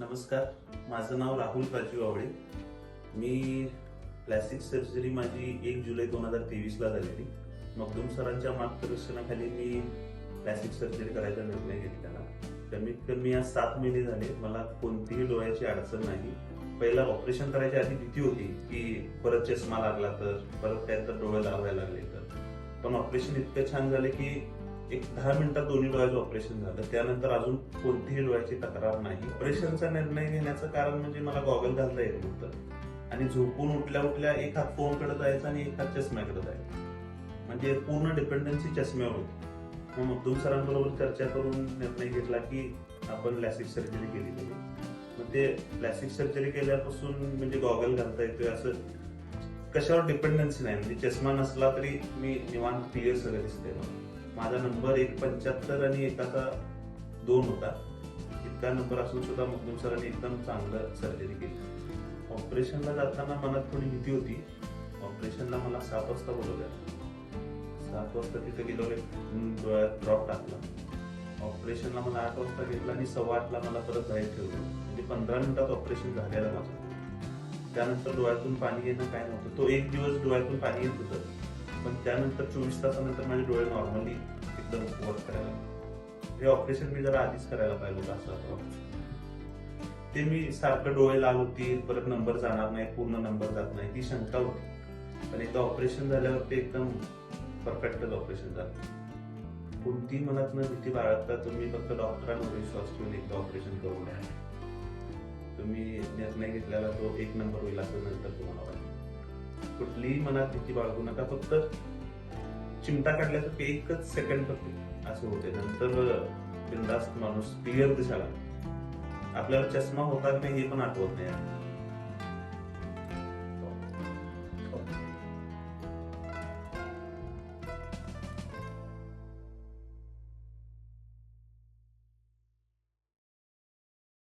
नमस्कार माझं नाव राहुल राजीव आवळे. मी प्लॅस्टिक सर्जरी माझी एक जुलै दोन हजार तेवीसला झालेली. मखदूम सरांच्या मार्गदर्शनाखाली मी प्लॅस्टिक सर्जरी करायचा निर्णय घेतलेला. कमीत कमी आज सात महिने झाले मला कोणतीही डोळ्याची अडचण नाही. पहिला ऑपरेशन करायच्या आधी भीती होती की परत चष्मा लागला तर परत काय तर डोळे लावायला लागले तर. पण ऑपरेशन इतकं छान झालं की एक दहा मिनिटात दोन्ही डोळ्याचं ऑपरेशन झालं. त्यानंतर अजून कोणतीही डोळ्याची तक्रार नाही. ऑपरेशनचा निर्णय घेण्याचं कारण म्हणजे मला गॉगल घालता येत नव्हतं. आणि झोपून उठल्या उठल्या एक हात फोनकडे जायचा आणि एक हात चष्म्याकडे जायचा. म्हणजे पूर्ण डिपेंडन्सी चष्म्यावर होती. मग मखदूम सरांबरोबर चर्चा करून निर्णय घेतला की आपण लॅसिक सर्जरी केली पाहिजे मग ते प्लॅस्टिक सर्जरी केल्यापासून म्हणजे गॉगल घालता येतोय असं कशावर डिपेंडन्सी नाही. म्हणजे चष्मा नसला तरी मी निवांत क्लिअर सगळं दिसते मला. माझा नंबर एक पंच्याहत्तर आणि एकाचा दोन होता. इतका नंबर असून सुद्धा मखदूम सरांनी एकदम चांगलं सर्जरी केली. ऑपरेशनला जाताना मनात थोडी भीती होती. ऑपरेशनला मला सात वाजता बोलवलं. सात वाजता तिथे गेलो डोळ्यात ड्रॉप टाकला. ऑपरेशनला मला आठ वाजता घेतला आणि सव्वा आठला मला परत बाहेर ठेवलं. म्हणजे पंधरा मिनिटात ऑपरेशन झालेलं माझं. त्यानंतर डोळ्यातून पाणी येणं काय नव्हतं. तो एक दिवस डोळ्यातून पाणी येत होतं. पण त्यानंतर चोवीस तासानंतर माझे डोळे नॉर्मली एकदम वर्क करायला हे ऑपरेशन मी जरा आधीच करायला पाहिजे होतं असं ते मी सारखं डोळे लाल होतील परत नंबर जाणार नाही पूर्ण नंबर जात नाही ती शंका होती. पण एकदा ऑपरेशन झाल्यावर ते एकदम परफेक्टच ऑपरेशन झालं. कोणती मनात न भीती बाळगता तुम्ही फक्त डॉक्टरांवर विश्वास ठेवून एकदा ऑपरेशन करून घ्या. तुम्ही निर्णय घेतलेला तो एक नंबर होईल असं नंतर तुम्हाला वाटतं. कुठलीही मनात भीती बाळगू नका. फक्त चिमटा काढल्यासारखे एकच सेकंड फक्त असं होते. नंतर बिंदास्त माणूस क्लिअर दिसायला आपल्याला चष्मा होता की नाही हे पण आठवत नाही.